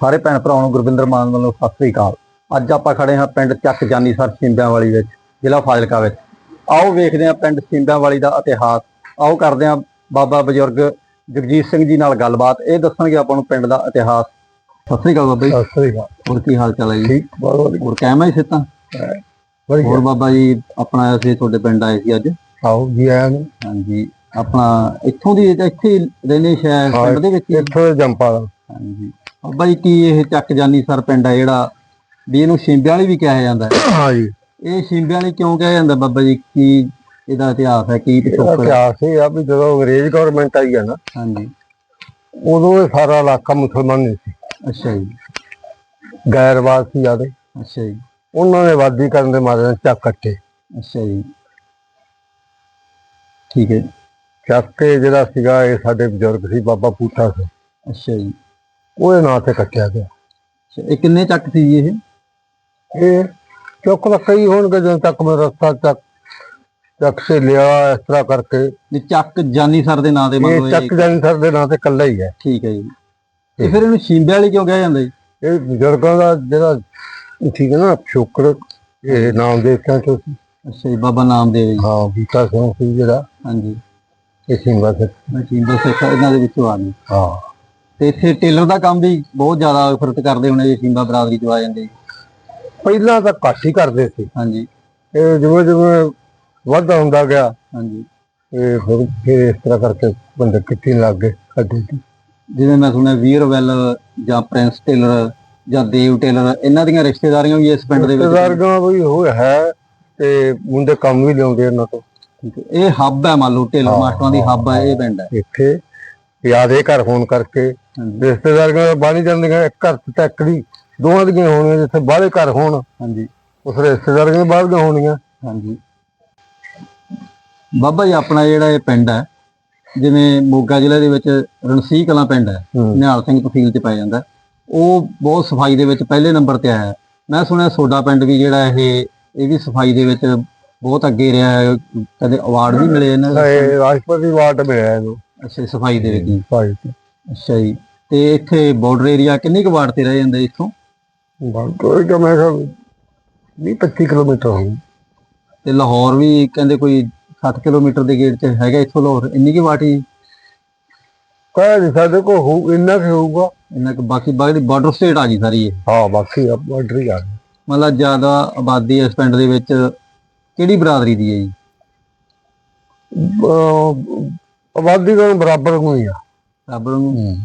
ਸਾਰੇ ਭੈਣ ਭਰਾਵਾਂ ਨੂੰ ਗੁਰਵਿੰਦਰ ਮਾਨ ਵੱਲੋਂ ਸਤਿ ਸ੍ਰੀ ਅਕਾਲ। ਅੱਜ ਆਪਾਂ ਖੜੇ ਹਾਂ ਪਿੰਡ ਚੱਕ ਜਾਨੀ ਸਰ ਸਿੰਬਿਆਂ ਵਾਲੀ ਵਿੱਚ ਜ਼ਿਲ੍ਹਾ ਫਾਜ਼ਿਲਕਾ ਵਿੱਚ। ਆਓ ਵੇਖਦੇ ਹਾਂ ਪਿੰਡ ਸਿੰਬਿਆਂ ਵਾਲੀ ਦਾ ਇਤਿਹਾਸ। ਆਓ ਕਰਦੇ ਹਾਂ ਬਾਬਾ ਬਜ਼ੁਰਗ ਜਗਜੀਤ ਸਿੰਘ ਜੀ ਨਾਲ ਗੱਲਬਾਤ। ਇਹ ਦੱਸਣਗੇ ਆਪਾਂ ਨੂੰ ਪਿੰਡ ਦਾ ਇਤਿਹਾਸ। ਸਤਿ ਸ੍ਰੀ ਅਕਾਲ ਬਾਬਾ ਜੀ। ਸਤਿ ਸ੍ਰੀ ਅਕਾਲ। ਹੋਰ ਕੀ ਹਾਲ ਚਾਲ ਹੈ ਜੀ? ਠੀਕ ਬਹੁਤ ਵਧੀਆ। ਹੋਰ ਕਾਇਮ ਹੈ ਸਿੱਤਾਂ ਵਧੀਆ। ਹੋਰ ਬਾਬਾ ਜੀ ਆਪਣਾ ਅਸੀਂ ਤੁਹਾਡੇ ਪਿੰਡ ਆਏ ਸੀ ਅੱਜ? ਆਓ ਜੀ ਆਇਆਂ ਨੂੰ। ਹਾਂਜੀ ਆਪਣਾ ਇੱਥੋਂ ਦੀ ਇੱਥੇ ਰਹਿੰਦੇ ਸ਼ਹਿਰ ਪਿੰਡ ਦੇ ਵਿੱਚ? ਇੱਥੋਂ ਜੰਪਾ ਦਾ ਹਾਂਜੀ। ਬਾਬਾ ਜੀ ਕੀ ਇਹ ਚੱਕ ਜਾਨੀ ਸਰ ਪਿੰਡ ਹੈ ਜਿਹੜਾ? ਵੀ ਇਹਨੂੰ ਸ਼ਿੰਬਿਆਂ ਵਾਲੀ ਵੀ ਕਿਹਾ ਜਾਂਦਾ ਹੈ। ਹਾਂ ਜੀ। ਇਹ ਸ਼ਿੰਬਿਆਂ ਵਾਲੀ ਕਿਉਂ ਕਿਹਾ ਜਾਂਦਾ ਬਾਬਾ ਜੀ? ਕੀ ਇਹਦਾ ਇਤਿਹਾਸ ਹੈ ਕੀ ਪਿਛੋਕੜ ਹੈ? ਇਤਿਹਾਸ ਇਹ ਆ ਵੀ ਜਦੋਂ ਅੰਗਰੇਜ਼ ਗਵਰਨਮੈਂਟ ਆਈ ਆ ਨਾ ਹਾਂਜੀ। ਉਦੋਂ ਇਹ ਸਾਰਾ ਇਲਾਕਾ ਮੁਸਲਮਾਨ ਨਹੀਂ ਸੀ। ਅੱਛਾ ਜੀ। ਗੈਰਵਾਦ ਸੀ ਆਦੇ ਅੱਛਾ ਜੀ। ਉਹਨਾਂ ਨੇ ਵਾਦੀ ਕਰਨ ਦੇ ਮਾਰੇ ਨਾਲ ਚੱਕ ਕੱਟੇ। ਅੱਛਾ ਜੀ। ਠੀਕ ਹੈ ਚੱਕ ਕੇ ਜਿਹੜਾ ਸੀਗਾ ਇਹ ਸਾਡੇ ਬਜ਼ੁਰਗ ਸੀ ਬਾਬਾ ਪੂਠਾ ਸਿੰਘ ਅੱਛਾ ਜੀ। ਉਹਦੇ ਨਾਂ ਤੇ ਕੱਟਿਆ ਗਿਆ। ਇਹ ਕਿੰਨੇ ਚੱਕ ਸੀ ਜੀ ਇਹ? ਇਹ ਚੁੱਕ ਤਾਂ ਕਈ ਹੋਣਗੇ ਜਦੋਂ ਤੱਕ ਮੈਂ ਰਸਤਾ ਚੱਕ ਚੱਕ ਸੇ ਲਿਆ ਇਸ ਤਰ੍ਹਾਂ ਕਰਕੇ। ਵੀ ਚੱਕ ਜਾਨੀ ਸਰ ਦੇ ਨਾਂ ਤੇ ਇਹ ਮਤਲਬ ਚੱਕ ਇਹ ਜਾਨੀ ਸਰ ਦੇ ਨਾਂ ਤੇ ਕੱਲਾ ਹੀ ਹੈ। ਠੀਕ ਹੈ ਜੀ। ਤੇ ਫਿਰ ਇਹਨੂੰ ਸ਼ਿੰਬਿਆਂ ਵਾਲੀ ਕਿਉਂ ਕਿਹਾ ਜਾਂਦਾ ਜੀ? ਇਹ ਬਜ਼ੁਰਗਾਂ ਦਾ ਜਿਹੜਾ ਠੀਕ ਹੈ ਨਾ ਸ਼ੁਕਰ ਇਹ ਨਾਮ ਦੇ ਕੇ ਤੋਂ ਅੱਛਾ ਜੀ ਬਾਬਾ ਨਾਮਦੇਵ ਜੀ। ਹਾਂ ਬੀਤਾ ਸਿੰਘ ਸੀ ਜਿਹੜਾ। ਹਾਂਜੀ। ਇਹ ਸਿੰਘਾ ਸਿੰਘ ਮੈਂ ਸ਼ਿੰਬਾ ਸਿੱਖ ਇਹਨਾਂ ਦੇ ਵਿੱਚੋਂ ਆ ਗਈ ਹਾਂ। ਤੇ ਇੱਥੇ ਟੇਲਰ ਦਾ ਕੰਮ ਵੀ ਬਹੁਤ ਜ਼ਿਆਦਾ ਫ਼ਰਕ ਕਰਦੇ ਹੋਣੇ ਜੀ ਸ਼ਿੰਬਾ ਬਰਾਦਰੀ ਤੋਂ ਆ ਜਾਂਦੇ। ਪਹਿਲਾਂ ਤਾਂ ਘੱਟ ਹੀ ਕਰਦੇ ਸੀ। ਹਾਂਜੀ। ਇਹ ਜਿਵੇਂ ਜਿਵੇਂ ਵੱਧਦਾ ਹੁੰਦਾ ਗਿਆ ਹਾਂਜੀ। ਇਹ ਫਿਰ ਫਿਰ ਇਸ ਤਰ੍ਹਾਂ ਕਰਕੇ ਬੰਦੇ ਕਿੱਥੇ ਲੱਗ ਗਏ ਅੱਡੇ ਤੇ ਜਿਵੇਂ ਮੈਂ ਸੁਣਿਆ ਵੀਰ ਵੈਲ ਜਾਂ ਪ੍ਰਿੰਸ ਟੇਲਰ ਜਾਂ ਦੇਵ ਟੇਲਰ ਇਹਨਾਂ ਦੀਆਂ ਰਿਸ਼ਤੇਦਾਰੀਆਂ ਵੀ ਇਸ ਪਿੰਡ ਦੇ ਵਿੱਚ ਰਿਸ਼ਤੇਦਾਰੀਆਂ ਵੀ ਹੋਇਆ ਹੈ ਤੇ ਮੁੰਡੇ ਕੰਮ ਵੀ ਲਿਆਉਂਦੇ ਇਹਨਾਂ ਤੋਂ। ਹੈ। ਇਹ ਹੱਬ ਹੈ ਮੰਨ ਲਓ ਟੇਲਰ ਹਾਂ, ਮਾਸਟਰਾਂ ਦੀ ਹੱਬ ਹੈ ਇਹ ਪਿੰਡ ਹੈ। ਇੱਥੇ ਯਾਦੇ ਘਰ ਹੋਣ ਕਰਕੇ ਰਿਸ਼ਤੇਦਾਰੀਆਂ ਬਾਣੀ ਜਾਂਦੀਆਂ ਇੱਕ ਘਰ ਤੇ ਇੱਕ ਦੀ ਦੋਵਾਂ ਦੀਆਂ ਹੋਣੀਆਂ ਜਿੱਥੇ ਬਾਹਲੇ ਘਰ ਹੋਣ ਹਾਂਜੀ ਉਸ ਰਿਸ਼ਤੇਦਾਰੀਆਂ ਬਾਹਰ ਦੀਆਂ ਹੋਣੀਆਂ ਹਾਂਜੀ ਬਾਬਾ ਜੀ ਆਪਣਾ ਜਿਹੜਾ ਇਹ ਪਿੰਡ ਹੈ ਜਿਵੇਂ ਮੋਗਾ ਜ਼ਿਲ੍ਹੇ ਦੇ ਵਿੱਚ ਰਣਸੀ ਕਲਾਂ ਪਿੰਡ ਹੈ। ਨਿਹਾਲ ਸਿੰਘ ਤਹਿਸੀਲ ਚ ਪੈ ਜਾਂਦਾ। ਉਹ ਬਹੁਤ ਸਫ਼ਾਈ ਦੇ ਵਿੱਚ ਪਹਿਲੇ ਨੰਬਰ ਤੇ ਆਇਆ। ਮੈਂ ਸੁਣਿਆ ਸੋਡਾ ਪਿੰਡ ਵੀ ਜਿਹੜਾ ਇਹ ਇਹ ਵੀ ਸਫ਼ਾਈ ਦੇ ਵਿੱਚ ਬਹੁਤ ਅੱਗੇ ਰਿਹਾ ਹੈ ਕਦੇ ਅਵਾਰਡ ਵੀ ਮਿਲੇ ਇਹਨਾਂ ਨੂੰ? ਇਹ ਰਾਸ਼ਟਰਪਤੀ ਅਵਾਰਡ ਮਿਲਿਆ ਇਹਨੂੰ ਅੱਛਾ ਸਫ਼ਾਈ ਦੇ ਵਿੱਚ। ਭਾਈ ਅੱਛਾ ਜੀ। ਤੇ ਇੱਥੇ ਬਾਰਡਰ ਏਰੀਆ ਕਿੰਨੇ ਕੁ ਵਾਰਡ ਤੇ ਰਹਿ ਜਾਂਦੇ ਇੱਥੋਂ? ਕੋਈ ਤਾਂ ਮੈਂ ਕਿਹਾ 20 25 ਕਿਲੋਮੀਟਰ ਹੋਊ। ਤੇ ਲਾਹੌਰ ਵੀ ਕਹਿੰਦੇ ਕੋਈ 60 ਕਿਲੋਮੀਟਰ ਦੇ ਗੇੜ 'ਚ ਹੈਗਾ ਇੱਥੋਂ ਲਾਹੌਰ। ਇੰਨੀ ਕੁ ਵਾਟ ਕਹਿ ਨਹੀਂ ਸਕਦੇ ਕੋ ਹੋਊ ਇੰਨਾ ਕਿ ਹੋਊਗਾ। ਇੰਨਾ ਕੁ ਬਾਕੀ ਬਾਕੀ ਬਾਰਡਰ ਸਟੇਟ ਆ ਗਈ ਸਾਰੀ ਇਹ। ਹਾਂ ਬਾਕੀ ਬਾਰਡਰ ਹੀ ਆ ਗਿਆ ਮਤਲਬ ਜ਼ਿਆਦਾ ਆਬਾਦੀ ਇਸ ਪਿੰਡ ਦੇ ਵਿੱਚ ਕਿਹੜੀ ਬਰਾਦਰੀ ਦੀ ਹੈ ਜੀ? ਅਹ ਆਬਾਦੀ ਦਾ ਬਰਾਬਰ ਕੋਈ ਆ। ਰੱਬ ਨੂੰ?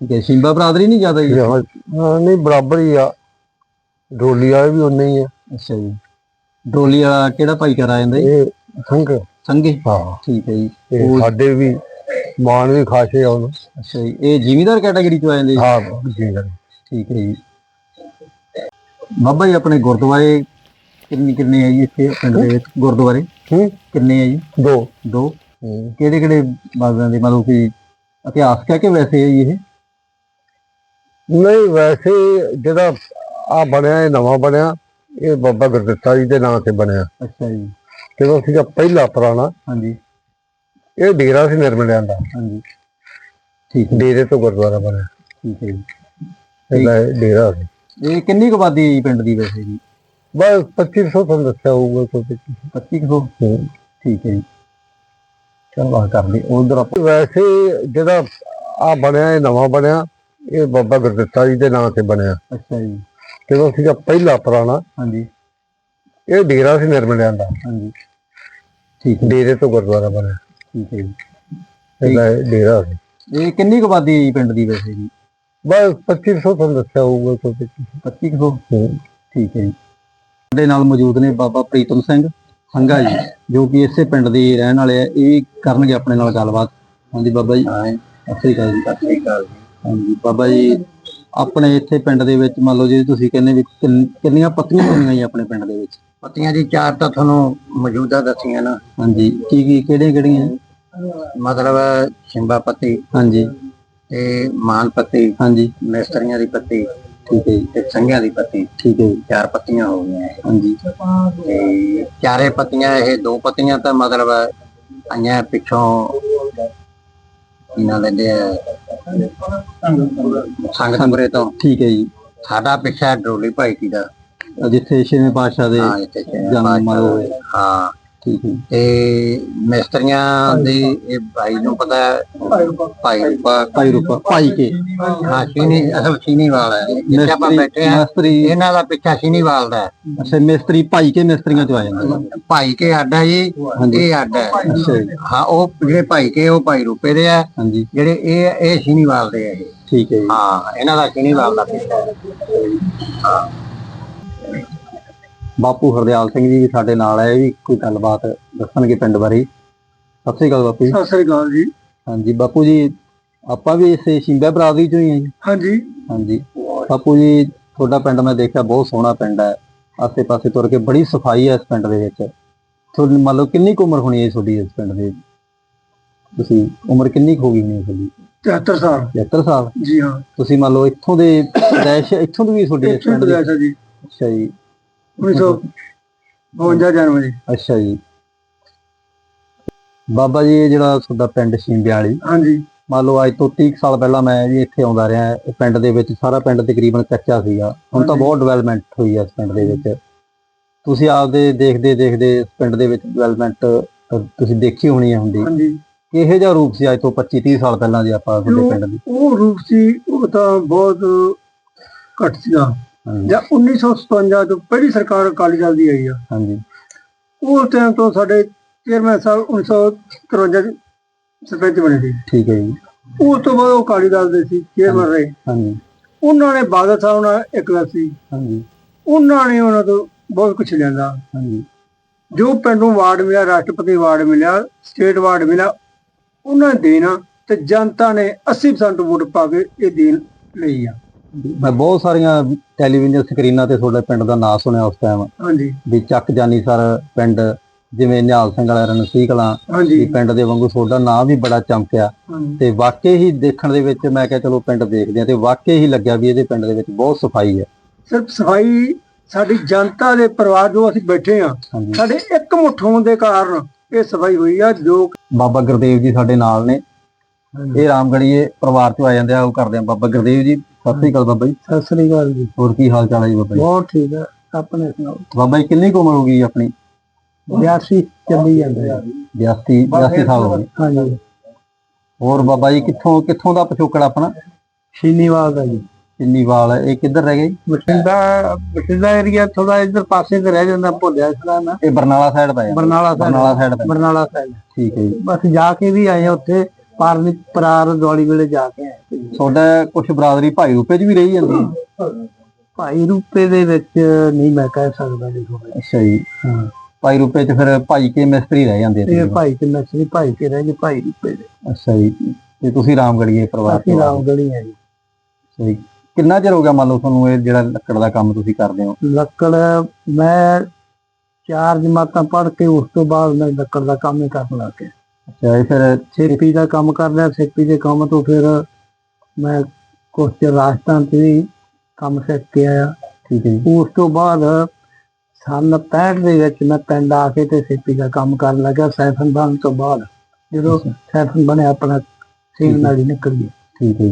ਠੀਕ ਹੈ ਸਿੰਬਾ ਬਰਾਦਰੀ ਨਹੀਂ ਜ਼ਿਆਦਾ ਜੀ ਹਾਂ, ਨਹੀਂ ਬਰਾਬਰ ਹੀ ਆ। ਢੋਲੀ ਵਾਲੇ ਵੀ ਉਨੇ ਹੀ ਆ। ਅੱਛਾ ਜੀ। ਡੋਲੀ ਵਾਲਾ ਕਿਹੜਾ ਭਾਈਚਾਰਾ ਆ ਜਾਂਦਾ ਜੀ? ਇਹ ਸੰਘ ਸੰਘੇ ਹਾਂ। ਠੀਕ ਹੈ ਜੀ। ਇਹ ਸਾਡੇ ਵੀ ਮਾਨ ਵੀ ਖਾਸੇ ਆ ਉਹਨੂੰ। ਅੱਛਾ ਜੀ। ਇਹ ਜ਼ਿਮੀਦਾਰ ਕੈਟਾਗਰੀ ਚ ਆ ਜਾਂਦੇ ਜੀ? ਹਾਂ ਜੀ। ਠੀਕ ਹੈ ਜੀ। ਬਾਬਾ ਜੀ ਆਪਣੇ ਗੁਰਦੁਆਰੇ ਕਿੰਨੇ ਕਿੰਨੇ ਹੈ ਜੀ ਇੱਥੇ ਪਿੰਡ ਦੇ ਵਿੱਚ? ਗੁਰਦੁਆਰੇ? ਹੂੰ? ਕਿੰਨੇ ਹੈ ਜੀ? ਦੋ। ਦੋ। ਕਿਹੜੇ ਕਿਹੜੇ ਬਾਜ਼ਾਂ ਦੇ ਮਤਲਬ ਕਿ ਇਤਿਹਾਸ ਕਹਿ ਕੇ ਵੈਸੇ ਹੈ ਇਹ? ਨਹੀਂ ਵੈਸੇ ਜਿਹੜਾ ਆ ਬਣਿਆ ਇਹ ਨਵਾਂ ਬਣਿਆ ਇਹ ਬਾਬਾ ਗੁਰਦਿੱਤਾ ਜੀ ਦੇ ਨਾਂ ਤੇ ਬਣਿਆ। ਅੱਛਾ ਜੀ। ਜਦੋਂ ਸੀਗਾ ਪਹਿਲਾ ਪੁਰਾਣਾ ਹਾਂਜੀ। ਇਹ ਡੇਰਾ ਸੀ ਨਿਰਮਲਿਆਂ ਦਾ। ਹਾਂਜੀ। ਠੀਕ ਡੇਰੇ ਤੋਂ ਗੁਰਦੁਆਰਾ ਬਣਿਆ। ਠੀਕ ਹੈ ਜੀ। ਪਹਿਲਾਂ ਇਹ ਡੇਰਾ ਸੀ। ਇਹ ਕਿੰਨੀ ਕੁ ਆਬਾਦੀ ਹੈ ਜੀ ਪਿੰਡ ਦੀ ਵੈਸੇ ਜੀ? ਬਸ 2500 ਤੁਹਾਨੂੰ ਦੱਸਿਆ ਹੋਊਗਾ ਕੋਈ। 25 ਕੁ ਹੂੰ। ਠੀਕ ਹੈ ਜੀ। ਚਲੋ ਆ ਕਰ ਲਈ। ਉਧਰ ਆਪਾਂ ਵੈਸੇ ਜਿਹੜਾ ਆ ਬਣਿਆ ਇਹ ਨਵਾਂ ਬਣਿਆ ਇਹ ਬਾਬਾ ਗੁਰਦਿੱਤਾ ਜੀ ਦੇ ਨਾਂ ਤੇ ਬਣਿਆ। ਅੱਛਾ ਜੀ। ਜਦੋਂ ਸੀਗਾ ਪਹਿਲਾ ਪੁਰਾਣਾ ਹਾਂਜੀ। ਇਹ ਡੇਰਾ ਸੀ ਨਿਰਮਲਿਆਂ ਦਾ। ਹਾਂਜੀ। ਠੀਕ ਡੇਰੇ ਤੋਂ ਗੁਰਦੁਆਰਾ ਬਣਿਆ। ਠੀਕ ਹੈ ਇਹ ਡੇਰਾ ਸੀ। ਇਹ ਕਿੰਨੀ ਕੁ ਆਬਾਦੀ ਹੈ ਜੀ ਪਿੰਡ ਦੀ ਵੈਸੇ ਜੀ? ਬਸ 2500 ਤੁਹਾਨੂੰ ਦੱਸਿਆ ਹੋਊਗਾ ਕੋਈ 25 ਕੁ ਹੂੰ। ਠੀਕ ਹੈ ਜੀ। ਸਾਡੇ ਨਾਲ ਮੌਜੂਦ ਨੇ ਬਾਬਾ ਪ੍ਰੀਤਮ ਸਿੰਘ। ਹੰਗਾ ਜੀ ਜੋ ਕਿ ਇਸੇ ਪਿੰਡ ਦੇ ਰਹਿਣ ਵਾਲੇ ਆ ਇਹ ਵੀ ਕਰਨਗੇ ਆਪਣੇ ਨਾਲ ਗੱਲਬਾਤ। ਹਾਂਜੀ ਬਾਬਾ ਜੀ। ਸਤਿ ਸ਼੍ਰੀ ਅਕਾਲ ਜੀ। ਸਤਿ ਸ਼੍ਰੀ ਅਕਾਲ ਹਾਂਜੀ ਬਾਬਾ ਜੀ ਆਪਣੇ ਇੱਥੇ ਪਿੰਡ ਦੇ ਵਿੱਚ ਮੰਨ ਲਓ ਜੇ ਤੁਸੀਂ ਕਹਿੰਦੇ ਵੀ ਕਿੰਨ- ਕਿੰਨੀਆਂ ਪੱਤੀਆਂ ਹੁੰਦੀਆਂ ਜੀ ਆਪਣੇ ਪਿੰਡ ਦੇ ਵਿੱਚ? ਪੱਤੀਆਂ ਜੀ ਚਾਰ ਤਾਂ ਤੁਹਾਨੂੰ ਮੌਜੂਦਾ ਦੱਸੀਆਂ ਨਾ। ਹਾਂਜੀ ਕੀ ਕੀ ਕਿਹੜੀਆਂ ਕਿਹੜੀਆਂ? ਮਤਲਬ ਸ਼ਿੰਬਾ ਪੱਤੀ ਹਾਂਜੀ। ਤੇ ਮਾਨ ਪੱਤੀ ਹਾਂਜੀ। ਮਿਸਤਰੀਆਂ ਦੀ ਪੱਤੀ। ਠੀਕ ਹੈ ਜੀ ਤੇ ਸੰਘਿਆਂ ਦੀ ਪੱਤੀ ਠੀਕ ਹੈ ਜੀ ਚਾਰ ਪੱਤੀਆਂ ਹੋ ਗਈਆਂ ਇਹ। ਹਾਂਜੀ। ਤੇ ਚਾਰੇ ਪੱਤੀਆਂ ਇਹ ਦੋ ਪੱਤੀਆਂ ਤਾਂ ਮਤਲਬ ਆਈਆਂ ਪਿੱਛੋਂ ਇਹਨਾਂ ਲੈਂਦੇ ਆ ਸੰਗਤਪੁਰੇ ਤੋਂ। ਠੀਕ ਹੈ ਜੀ। ਸਾਡਾ ਪਿੱਛਾ ਡਰੋਲੀ ਭਾਈ ਜੀ ਦਾ। ਜਿੱਥੇ ਛੇਵੇਂ ਪਾਤਸ਼ਾਹ ਦੇ ਹਾਂ ਇੱਥੇ ਛੇ ਜਨਮ ਹੋਏ। ਹਾਂ। ਤੇ ਮਿਸਤਰੀਆਂ ਦੇ ਇਹ ਭਾਈ ਨੂੰ ਪਤਾ ਹੈ ਭਾਈ ਰੂਪਾ। ਭਾਈ ਰੂਪਾ ਭਾਈ ਕੇ। ਹਾਂ ਸੀਨੀ ਅਸਲ ਸੀਨੀਵਾਲ ਹੈ। ਜਿੱਥੇ ਆਪਾਂ ਬੈਠੇ ਆ ਮਿਸਤਰੀ ਇਹਨਾਂ ਦਾ ਪਿੱਛਾ ਸੀਨੀਵਾਲ ਦਾ ਹੈ। ਅੱਛਾ ਮਿਸਤਰੀ ਭਾਈ ਕੇ ਮਿਸਤਰੀਆਂ ਚੋਂ ਆ ਜਾਂਦੇ ਭਾਈ ਕੇ ਹੈ ਜੀ ਇਹ ਅੱਡ ਹੈ। ਉਹ ਜਿਹੜੇ ਭਾਈ ਕੇ ਉਹ ਭਾਈ ਰੂਪੇ ਦੇ ਆ ਜਿਹੜੇ ਇਹ ਇਹ ਸੀਨੀਵਾਲ ਦੇ ਆ ਠੀਕ ਹੈ ਹਾਂ ਇਹਨਾਂ ਦਾ ਸੀਨੀਵਾਲ ਦਾ ਪਿੱਛਾ ਹੈ। ਬਾਪੂ ਹਰਦਿਆਲ ਸਿੰਘ ਜੀ ਵੀ ਸਾਡੇ ਨਾਲ ਆਏ ਵੀ ਕੋਈ ਗੱਲਬਾਤ ਦੱਸਣਗੇ ਪਿੰਡ ਬਾਰੇ। ਸਤਿ ਸ੍ਰੀ ਅਕਾਲ ਬਾਪੂ ਜੀ। ਸਤਿ ਸ੍ਰੀ ਅਕਾਲ ਜੀ। ਹਾਂਜੀ ਬਾਪੂ ਜੀ ਆਪਾਂ ਵੀ ਇਸੇ ਸ਼ਿੰਬਾ ਬਰਾਦਰੀ ਚੋਂ ਹੀ ਆ ਜੀ। ਹਾਂਜੀ। ਹਾਂਜੀ। ਬਾਪੂ ਜੀ ਤੁਹਾਡਾ ਪਿੰਡ ਮੈਂ ਦੇਖਿਆ ਬਹੁਤ ਸੋਹਣਾ ਪਿੰਡ ਹੈ। ਆਸੇ ਪਾਸੇ ਤੁਰ ਕੇ ਬੜੀ ਸਫ਼ਾਈ ਹੈ ਇਸ ਪਿੰਡ ਦੇ ਵਿੱਚ। ਤੁਹਾਡੀ ਮੰਨ ਲਓ ਕਿੰਨੀ ਕੁ ਉਮਰ ਹੋਣੀ ਹੈ ਤੁਹਾਡੀ ਇਸ ਪਿੰਡ ਦੇ? ਤੁਸੀਂ ਉਮਰ ਕਿੰਨੀ ਹੋ ਗਈ ਹੋਣੀ ਤੁਹਾਡੀ? 73 ਸਾਲ। 75 ਸਾਲ? ਜੀ ਹਾਂ। ਤੁਸੀਂ ਮੰਨ ਲਓ ਇੱਥੋਂ ਦੇ ਰੈਸ਼ ਇੱਥੋਂ ਦੀ ਵੀ ਤੁਹਾਡੀ ਇਸ ਪਿੰਡ ਦੀ ਹੈ ਜੀ। ਅੱਛਾ ਜੀ। 1952 ਜਨਵਰੀ ਅੱਛਾ ਜੀ। ਬਾਬਾ ਜੀ ਇਹ ਜਿਹੜਾ ਤੁਹਾਡਾ ਪਿੰਡ ਸ਼ਿੰਬਿਆਂ ਵਾਲੀ ਹਾਂਜੀ। ਮੰਨ ਲਓ ਅੱਜ ਤੋਂ 30 ਕੁ ਸਾਲ ਪਹਿਲਾਂ ਮੈਂ ਜੀ ਇੱਥੇ ਆਉਂਦਾ ਰਿਹਾ। ਇਹ ਪਿੰਡ ਦੇ ਵਿੱਚ ਸਾਰਾ ਪਿੰਡ ਤਕਰੀਬਨ ਕੱਚਾ ਸੀਗਾ। ਹੁਣ ਤਾਂ। ਬਹੁਤ ਡਿਵੈਲਪਮੈਂਟ ਹੋਈ ਹੈ ਇਸ ਪਿੰਡ ਦੇ ਵਿੱਚ। ਤੁਸੀਂ ਆਪਦੇ ਦੇਖਦੇ ਦੇਖਦੇ ਇਸ ਪਿੰਡ ਦੇ ਵਿੱਚ ਡਿਵੈਲਪਮੈਂਟ ਤੁਸੀਂ ਦੇਖੀ ਹੋਣੀ ਹੈ ਹੁੰਦੀ। ਹਾਂਜੀ। ਕਿਹੋ ਜਿਹਾ ਰੂਪ ਸੀ ਅੱਜ ਤੋਂ 25 30 ਸਾਲ ਪਹਿਲਾਂ ਜੇ ਆਪਾਂ ਤੁਹਾਡੇ ਪਿੰਡ ਦੀ? ਉਹ ਰੂਪ ਸੀ ਉਹ ਤਾਂ ਬਹੁਤ ਘੱਟ ਸੀਗਾ। ਜਾਂ 1957 ਤੋਂ ਪਹਿਲੀ ਸਰਕਾਰ ਅਕਾਲੀ ਦਲ ਦੀ ਆਈ ਆ। ਹਾਂਜੀ। ਉਸ ਟਾਈਮ ਤੋਂ ਸਾਡੇ ਚੇਅਰਮੈਨ ਸਾਹਿਬ 1953 ਚ ਸਰਪੰਚ ਬਣੇ ਸੀ। ਠੀਕ ਹੈ ਜੀ। ਉਸ ਤੋਂ ਬਾਅਦ ਉਹ ਅਕਾਲੀ ਦਲ ਦੇ ਸੀ ਚੇਅਰਮੈਨ ਰਹੇ। ਹਾਂਜੀ। ਉਹਨਾਂ ਨੇ ਬਾਦਲ ਸਾਹਿਬ ਨਾਲ ਇੱਕ ਸੀ। ਹਾਂਜੀ। ਉਹਨਾਂ ਨੇ ਉਹਨਾਂ ਤੋਂ ਬਹੁਤ ਕੁਝ ਲੈਂਦਾ ਹਾਂਜੀ। ਜੋ ਪਿੰਡ ਵਾਰਡ ਮਿਲਿਆ ਰਾਸ਼ਟਰਪਤੀ ਵਾਰਡ ਮਿਲਿਆ ਸਟੇਟ ਵਾਰਡ ਮਿਲਿਆ ਉਹਨਾਂ ਦੇਣਾ ਤੇ ਜਨਤਾ ਨੇ 80% ਵੋਟ ਪਾ ਕੇ ਇਹ ਦੇਣ ਲਈ ਆ। ਮੈਂ ਬਹੁਤ ਸਾਰੀਆਂ ਟੈਲੀਵਿਜ਼ਨ ਸਕਰੀਨਾਂ ਤੇ ਤੁਹਾਡੇ ਪਿੰਡ ਦਾ ਨਾਂ ਸੁਣਿਆ ਉਸ ਟਾਈਮ ਹਾਂਜੀ। ਵੀ ਚੱਕ ਜਾਨੀ ਸਰ ਪਿੰਡ ਜਿਵੇਂ ਨਿਹਾਲ ਸਿੰਘ ਵਾਲਾ ਰਣਸੀ ਕਲਾਂ ਵੀ ਪਿੰਡ ਦੇ ਵਾਂਗੂ ਤੁਹਾਡਾ ਨਾਂ ਵੀ ਬੜਾ ਚਮਕਿਆ। ਤੇ ਵਾਕਈ ਹੀ ਦੇਖਣ ਦੇ ਵਿੱਚ ਮੈਂ ਕਿਹਾ ਚਲੋ ਪਿੰਡ ਦੇਖਦੇ ਆ ਤੇ ਵਾਕਈ ਹੀ ਲੱਗਿਆ ਵੀ ਇਹਦੇ ਪਿੰਡ ਦੇ ਵਿੱਚ ਬਹੁਤ ਸਫ਼ਾਈ ਹੈ। ਸਿਰਫ ਸਫ਼ਾਈ ਸਾਡੀ ਜਨਤਾ ਦੇ ਪਰਿਵਾਰ ਜੋ ਅਸੀਂ ਬੈਠੇ ਆ ਸਾਡੇ ਇੱਕ ਮੁੱਠ ਹੋਣ ਦੇ ਕਾਰਨ ਇਹ ਸਫ਼ਾਈ ਹੋਈ ਆ ਜੋ ਬਾਬਾ ਗੁਰਦੇਵ ਜੀ ਸਾਡੇ ਨਾਲ ਨੇ। ਇਹ ਰਾਮਗੜੀਏ ਪਰਿਵਾਰ ਚੋਂ ਆ ਜਾਂਦੇ ਆ ਉਹ ਕਰਦੇ ਆ। ਬਾਬਾ ਗੁਰਦੇਵ ਜੀ ਸਤਿ ਸ੍ਰੀ ਅਕਾਲ ਬਾਬਾ ਜੀ। ਸਤਿ ਸ੍ਰੀ ਅਕਾਲ ਜੀ। ਹੋਰ ਕੀ ਹਾਲ ਚਾਲ ਹੈ ਜੀ ਬਾਬਾ ਜੀ? ਬਹੁਤ ਠੀਕ ਆ ਆਪਣੇ ਸੁਣਾਓ? ਬਾਬਾ ਜੀ ਕਿੰਨੀ ਕੁ ਉਮਰ ਹੋ ਗਈ ਆਪਣੀ? 82 ਚੱਲੀ ਜਾਂਦੇ ਆ। 82 82 ਸਾਲ ਹੋ ਗਏ। ਹਾਂਜੀ। ਹੋਰ ਬਾਬਾ ਜੀ ਕਿੱਥੋਂ ਕਿੱਥੋਂ ਦਾ ਪਿਛੋਕੜ ਆਪਣਾ? ਸ਼ੀਨੀਵਾਲ ਦਾ ਜੀ। ਕਿੰਨੀਵਾਲ ਇਹ ਕਿੱਧਰ ਰਹਿ ਗਏ? ਬਠਿੰਡਾ ਬਠਿੰਡਾ ਏਰੀਆ ਥੋੜਾ ਇੱਧਰ ਪਾਸੇ ਤੇ ਰਹਿ ਜਾਂਦਾ ਭੋਲਿਆ ਸਰਾ ਨਾ ਇਹ ਬਰਨਾਲਾ ਸਾਈਡ ਪੈ ਜਾਂਦਾ ਬਰਨਾਲਾ ਬਰਨਾਲਾ ਸਾਈਡ ਬਰਨਾਲਾ ਸਾਈਡ ਠੀਕ ਹੈ ਜੀ। ਬਸ ਜਾ ਕੇ ਵੀ ਆਏ ਉੱਥੇ। ਪਾਰਨੀ ਪਰਾਰ ਦਿਵਾਲੀ ਵੇਲੇ ਜਾ ਕੇ ਆਏ ਤੁਹਾਡਾ ਕੁਝ ਬਰਾਦਰੀ ਭਾਈ ਰੂਪੇ 'ਚ ਵੀ ਰਹੀ ਜਾਂਦੀ? ਹੈ ਭਾਈ ਰੂਪੇ ਦੇ ਵਿੱਚ ਨਹੀਂ ਮੈਂ ਕਹਿ ਸਕਦਾ ਜੀ ਤੁਹਾਡੇ ਅੱਛਾ ਜੀ। ਹਾਂ। ਭਾਈ ਰੂਪੇ 'ਚ ਫਿਰ ਭਾਈ ਕੇ ਮਿਸਤਰੀ ਰਹਿ ਜਾਂਦੇ ਇਹ ਸੀ ਭਾਈ ਤੇ ਨਸਰੀ ਭਾਈ ਤੇ ਰਹਿ ਗਏ ਭਾਈ ਰੂਪੇ ਦੇ। ਅੱਛਾ ਜੀ। ਤੇ ਤੁਸੀਂ ਰਾਮਗੜੀਏ ਪਰਿਵਾਰ ਅਸੀਂ ਤੋਂ ਆਏ। ਰਾਮਗੜੀ ਆ ਜੀ। ਅੱਛਾ ਜੀ। ਕਿੰਨਾ ਚਿਰ ਹੋ ਗਿਆ ਮੰਨ ਲਓ ਤੁਹਾਨੂੰ ਇਹ ਜਿਹੜਾ ਲੱਕੜ ਦਾ ਕੰਮ ਤੁਸੀਂ ਕਰਦੇ ਹੋ? ਲੱਕੜ ਮੈਂ ਚਾਰ ਜਮਾਤਾਂ ਪੜ੍ਹ ਕੇ ਉਸ ਤੋਂ ਬਾਅਦ ਮੈਂ ਲੱਕੜ ਦਾ ਕੰਮ ਹੀ ਕਰਨ ਲੱਗ ਗਿਆ। ਅੱਛਾ ਇਹ ਫਿਰ ਸੇਪੀ ਦਾ ਕੰਮ ਕਰ ਲਿਆ ਸੇਪੀ ਦੇ ਕੰਮ ਤੋਂ ਫਿਰ ਮੈਂ ਕੁਝ ਚਿਰ ਰਾਜਸਥਾਨ ਤੇ ਵੀ ਕੰਮ ਸਿੱਖ ਕੇ ਆਇਆ। ਠੀਕ ਹੈ ਉਸ ਤੋਂ ਬਾਅਦ ਸੰਨ 65 ਦੇ ਵਿੱਚ ਮੈਂ ਪਿੰਡ ਆ ਕੇ ਤੇ ਸੇਪੀ ਦਾ ਕੰਮ ਕਰਨ ਲੱਗਾ ਸੈਫਨ ਬਣਨ ਤੋਂ ਬਾਅਦ। ਜਦੋਂ ਸੈਫਨ ਬਣਿਆ ਆਪਣਾ ਸੀਨ ਨਾਲ ਹੀ। ਨਿਕਲ ਗਿਆ ਠੀਕ ਹੈ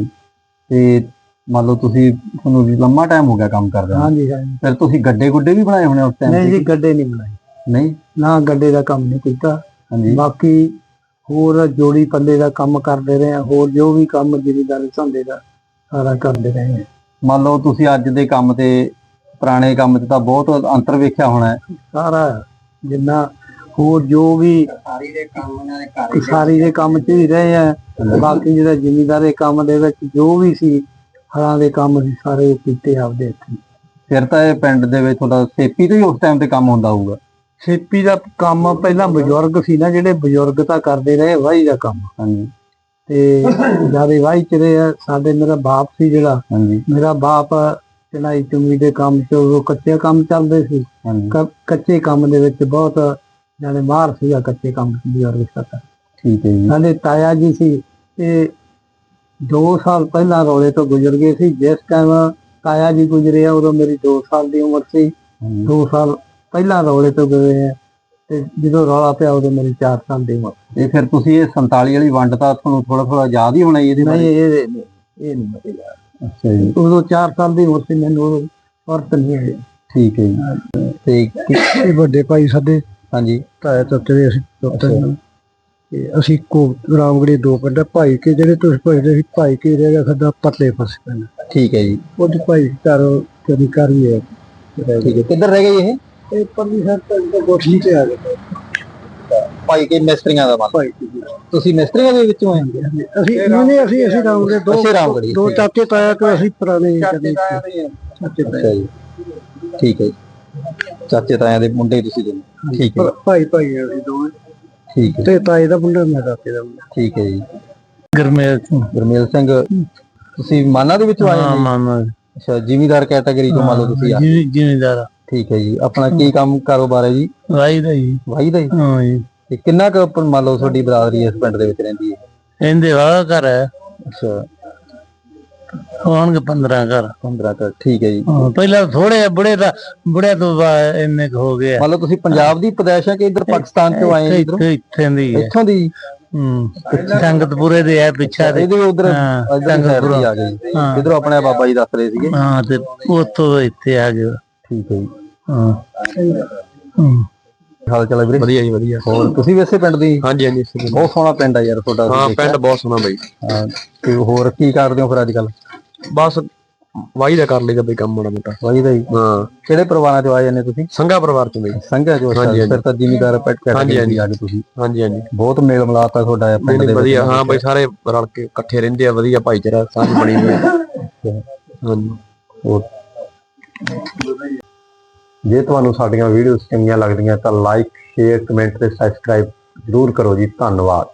ਤੇ ਮੰਨ ਲਓ ਤੁਸੀਂ ਤੁਹਾਨੂੰ ਲੰਮਾ ਟਾਈਮ ਹੋ ਗਿਆ ਕੰਮ ਕਰਦੇ ਨੂੰ ਹਾਂਜੀ ਹਾਂਜੀ। ਫਿਰ ਤੁਸੀਂ ਗੱਡੇ ਗੁੱਡੇ ਵੀ ਬਣਾਏ ਹੋਣੇ ਉਸ ਟਾਈਮ ਨਹੀਂ ਜੀ ਗੱਡੇ ਨਹੀਂ ਬਣਾਏ। ਨਹੀਂ? ਨਾ ਗੱਡੇ ਦਾ ਕੰਮ ਨਹੀਂ ਕੀਤਾ। ਹਾਂਜੀ। ਬਾਕੀ ਹੋਰ ਜੋੜੀ ਪੱਲੇ ਦਾ ਕੰਮ ਕਰਦੇ ਰਹੇ ਹਾਂ ਹੋਰ ਜੋ ਵੀ ਕੰਮ ਜ਼ਿਮੀਦਾਰ ਧੰਦੇ ਦਾ ਸਾਰਾ ਕਰਦੇ ਰਹੇ ਹਾਂ। ਮੰਨ ਲਓ ਤੁਸੀਂ ਅੱਜ ਦੇ ਕੰਮ ਤੇ ਪੁਰਾਣੇ ਕੰਮ 'ਚ ਤਾਂ ਬਹੁਤ ਅੰਤਰ ਵੇਖਿਆ ਹੋਣਾ ਹੈ। ਸਾਰਾ ਜਿੰਨਾ ਹੋਰ ਜੋ ਵੀ ਸਾਰੀ ਦੇ ਕੰਮ ਦੇ ਘਰ ਸਾਰੀ ਦੇ ਕੰਮ 'ਚ ਹੀ ਰਹੇ ਆ ਬਾਕੀ ਜਿਹੜਾ ਜ਼ਿਮੀਦਾਰ ਦੇ ਕੰਮ ਦੇ ਵਿੱਚ ਜੋ ਵੀ ਸੀ ਹਲਾਂ ਦੇ ਕੰਮ ਸੀ ਸਾਰੇ ਕੀਤੇ ਆਪਦੇ ਹੱਥੀਂ। ਫਿਰ ਤਾਂ ਇਹ ਪਿੰਡ ਦੇ ਵਿੱਚ ਤੁਹਾਡਾ ਸੇਪੀ ਤੋਂ ਹੀ ਉਸ ਟਾਈਮ ਤੇ ਕੰਮ ਹੁੰਦਾ ਹੋਊਗਾ। ਖੇਤੀ ਦਾ ਕੰਮ ਪਹਿਲਾਂ ਬਜ਼ੁਰਗ ਸੀ ਨਾ ਜਿਹੜੇ ਬਜ਼ੁਰਗ ਤਾਂ ਕਰਦੇ ਰਹੇ ਵਾਹੀ ਦਾ ਕੰਮ। ਹਾਂਜੀ। ਤੇ ਜ਼ਿਆਦਾ ਵਾਹੀ ਚ ਰਹੇ ਸਾਡੇ ਮੇਰਾ ਬਾਪ ਸੀ ਜਿਹੜਾ ਹਾਂਜੀ। ਮੇਰਾ ਬਾਪ ਚਣਾਈ ਚੁੰਗੀ ਦੇ ਕੰਮ 'ਚ ਉਹ ਕੱਚੇ ਕੰਮ ਚੱਲਦੇ ਸੀ। ਕੱਚੇ ਕੰਮ ਦੇ ਵਿੱਚ ਬਹੁਤ ਜਾਨੇ ਮਾਰ ਸੀਗਾ ਕੱਚੇ ਕੰਮ ਦੀ ਔਰ ਸਾਡਾ ਠੀਕ ਹੈ ਜੀ। ਸਾਡੇ ਤਾਇਆ ਜੀ ਸੀ ਇਹ 2 ਸਾਲ ਪਹਿਲਾਂ ਰੋਲੇ ਤੋਂ ਗੁਜ਼ਰ ਗਏ ਸੀ। ਜਿਸ ਟਾਈਮ ਤਾਇਆ ਜੀ ਗੁਜ਼ਰੇ ਆ ਉਦੋਂ ਮੇਰੀ 2 ਸਾਲ ਦੀ ਉਮਰ ਸੀ। ਹਾਂਜੀ। 2 ਸਾਲ ਪਹਿਲਾਂ ਰੋਲੇ ਤੋਂ ਗਏ ਆ ਤੇ ਜਦੋਂ ਰੌਲਾ ਪਿਆ ਉਦੋਂ ਮੇਰੀ 4 ਸਾਲ ਦੀ ਉਮਰ। ਇਹ ਫਿਰ ਤੁਸੀਂ ਇਹ 47 ਵਾਲੀ ਵੰਡ ਤਾਂ ਤੁਹਾਨੂੰ ਥੋੜਾ ਥੋੜਾ ਯਾਦ ਹੀ ਹੋਣਾ ਇਹਦੇ ਨਹੀਂ ਬਾਰੇ ਇਹ ਇਹ ਇਹ ਨਹੀਂ ਮੈਨੂੰ ਯਾਦ। ਅੱਛਾ ਜੀ। ਉਦੋਂ 4 ਸਾਲ ਦੀ ਉਮਰ ਸੀ ਮੈਨੂੰ ਉਦੋਂ ਵਰਤ ਨਹੀਂ ਹੈ ਠੀਕ ਹੈ ਜੀ। ਤੇ ਕੀ- ਇਹ ਵੱਡੇ ਭਾਈ ਸਾਡੇ ਹਾਂਜੀ। ਤਾਇਆ ਚਾਚੇ ਦੇ ਅਸੀਂ ਪੁੱਤਰ ਅੱਛਾ। ਹਾਂ। ਤੇ ਅਸੀਂ ਕੋ ਰਾਮਗੜੀ ਦੋ ਪਿੰਡ ਆ, ਭਾਈ ਕੇ ਜਿਹੜੇ ਤੁਸੀਂ ਪੁੱਛਦੇ ਸੀ ਭਾਈ ਕੇ ਰਹਿ ਗਿਆ ਸਾਡਾ ਪਤਲੇ ਫਸ ਪਿੰਡ। ਠੀਕ ਹੈ ਜੀ। ਉਹਦੇ ਭਾਈ ਘਰ ਕਦੀ ਕਰ ਹੀ ਹੈ। ਠੀਕ ਹੈ। ਕਿੱਧਰ ਰਹਿ ਗਏ ਇਹ? ਇਹ ਪਰਲੀ ਸਾਈਡ ਪਿੰਡ ਤੋਂ ਗੋਠੀ ਤੇ ਆ ਗਏ ਭਾਈ ਕੇ ਮਿਸਤਰੀਆਂ ਦਾ ਮਨ? ਭਾਈ ਜੀ। ਤੁਸੀਂ ਮਿਸਤਰੀਆਂ ਦੇ ਵਿੱਚੋਂ ਆਏ ਅਸੀਂ ਨਹੀਂ ਨਹੀਂ ਅਸੀਂ ਅਸੀਂ ਰਾਮਗੜੀ ਦੋ ਰਾਮਗੜ੍ਹੀ। ਦੋ ਚਾਚੇ ਤਾਇਆ ਤੋਂ ਅਸੀਂ ਪੁਰਾਣੇ ਚਾਚੇ ਚਾਚੇ ਅੱਛਾ ਜੀ। ਠੀਕ ਹੈ ਜੀ। ਚਾਚੇ ਤਾਇਆਂ ਦੇ ਮੁੰਡੇ ਤੁਸੀਂ ਦੋਨੋਂ। ਠੀਕ ਹੈ। ਭਾਈ ਭਾਈ ਆ ਅਸੀਂ ਦੋਵੇਂ। ਠੀਕ ਹੈ। ਤੇ ਤਾਏ ਦਾ ਮੁੰਡਾ ਚਾਚੇ ਦਾ ਮੁੰਡਾ। ਠੀਕ ਹੈ ਜੀ। ਗਰਮੇਲ ਸਿੰਘ। ਗੁਰਮੇਲ ਸਿੰਘ ਤੁਸੀਂ ਮਾਨਾ ਦੇ ਵਿੱਚੋਂ ਆਏ ਹੋ? ਜੀ? ਮਾਮਾ ਅੱਛਾ ਜ਼ਿਮੀਦਾਰ ਕੈਟਾਗਰੀ ਤੋਂ ਮੰਨ ਲਓ ਤੁਸੀਂ ਆ। ਜ਼ਿਮੀਦਾਰ ਠੀਕ ਹੈ ਜੀ। ਆਪਣਾ ਕੀ ਕੰਮ ਕਾਰੋਬਾਰ ਹੈ ਜੀ? ਵਾਈ ਦਾ ਜੀ। ਵਾਹੀ ਦਾ ਜੀ? ਹਾਂ ਜੀ। ਤੇ ਕਿੰਨਾ ਕੁ ਆਪਾਂ ਮੰਨ ਲਓ ਤੁਹਾਡੀ ਬਰਾਦਰੀ ਇਸ ਪਿੰਡ ਦੇ ਵਿੱਚ ਰਹਿੰਦੀ ਹੈ? ਇਹਦੇ ਵਾਲਾ ਘਰ ਹੈ। ਅੱਛਾ। ਹੋਣਗੇ 15 ਘਰ। 15 ਕੁ ਠੀਕ ਹੈ ਜੀ। ਹਾਂ, ਪਹਿਲਾਂ ਥੋੜੇ ਬੁੜੇ ਦਾ ਬੁੜੇ ਤੋਂ ਬਾਅਦ ਇੰਨੇ ਕੁ ਹੋ ਗਏ ਆ। ਮੰਨ ਲਓ ਤੁਸੀਂ ਪੰਜਾਬ ਦੀ ਪੈਦਾਇਸ਼ ਹੈ ਕਿ ਇੱਧਰ ਪਾਕਿਸਤਾਨ ਚੋਂ ਆਏ ਹੋ ਇੱਥੇ ਇੱਧਰੋਂ? ਇੱਥੇ ਦੀ ਹੈ। ਇੱਥੋਂ ਦੀ? ਹੂੰ ਸੰਗਤਪੁਰੇ ਦੇ ਹੈ ਪਿੱਛਾ ਦੇ। ਇਹਦੇ ਉਧਰ ਹਾਂ, ਆ ਗਏ। ਹਾਂ। ਇਧਰੋਂ ਆਪਣੇ ਬਾਬਾ ਜੀ ਦੱਸ ਰਹੇ ਸੀਗੇ। ਹਾਂ ਤੇ ਉੱਥੋਂ ਇੱਥੇ ਆ ਗਏ। ਠੀਕ ਹੈ ਜੀ। ਹਾਂ। ਹੂੰ ਹਾਲ ਚਾਲ ਹੈ ਵੀਰੇ ਵਧੀਆ ਜੀ ਵਧੀਆ। ਹੋਰ ਤੁਸੀਂ ਵੀ ਇਸੇ ਪਿੰਡ ਦੀ? ਹਾਂਜੀ ਹਾਂਜੀ ਇਸੇ ਬਹੁਤ ਸੋਹਣਾ ਪਿੰਡ ਆ ਯਾਰ ਤੁਹਾਡਾ ਹਾਂ ਪਿੰਡ ਬਹੁਤ ਸੋਹਣਾ ਬਈ। ਹਾਂ, ਤੇ ਹੋਰ ਕੀ ਕਰਦੇ ਹੋ ਫਿਰ ਅੱਜ ਕੱਲ ਬਸ ਵਾਹੀ ਦਾ ਕਰ ਲਈਦਾ ਬਈ ਕੰਮ ਮਾੜਾ ਮੋਟਾ। ਵਾਹੀ ਦਾ ਜੀ ਹਾਂ। ਕਿਹੜੇ ਪਰਿਵਾਰਾਂ ਚੋਂ ਆਏ ਜਾਂਦੇ ਤੁਸੀਂ? ਸੰਘਾ ਪਰਿਵਾਰ ਚ ਬਈ। ਸੰਘਿਆ ਜੋ ਅੱਛਾ ਹਾਂਜੀ, ਫਿਰ ਤਾਂ ਜ਼ਿਮੀਦਾਰ ਪੈਟ ਹਾਂਜੀ, ਕੈਟਾਗਰੀ ਆ ਗਏ ਤੁਸੀਂ। ਹਾਂਜੀ ਹਾਂਜੀ। ਬਹੁਤ ਮੇਲ ਮਿਲਾਪ ਆ ਤੁਹਾਡਾ ਪਿੰਡ ਨਹੀਂ, ਦੇ ਨਹੀਂ, ਵਿੱਚ। ਵਧੀਆ। ਹਾਂ ਬਈ ਸਾਰੇ ਰਲ ਕੇ ਇਕੱਠੇ ਰਹਿੰਦੇ ਆ ਵਧੀਆ ਭਾਈਚਾਰਾ ਸਾਂਝ ਬਣੀ ਹੋਈ ਹੈ ਹਾਂਜੀ। ਹੋਰ? ਜੇ ਤੁਹਾਨੂੰ ਸਾਡੀਆਂ ਵੀਡੀਓਜ਼ ਚੰਗੀਆਂ ਲੱਗਦੀਆਂ ਤਾਂ ਲਾਈਕ ਸ਼ੇਅਰ ਕਮੈਂਟ ਤੇ ਸਬਸਕ੍ਰਾਈਬ ਜ਼ਰੂਰ ਕਰੋ ਜੀ। ਧੰਨਵਾਦ।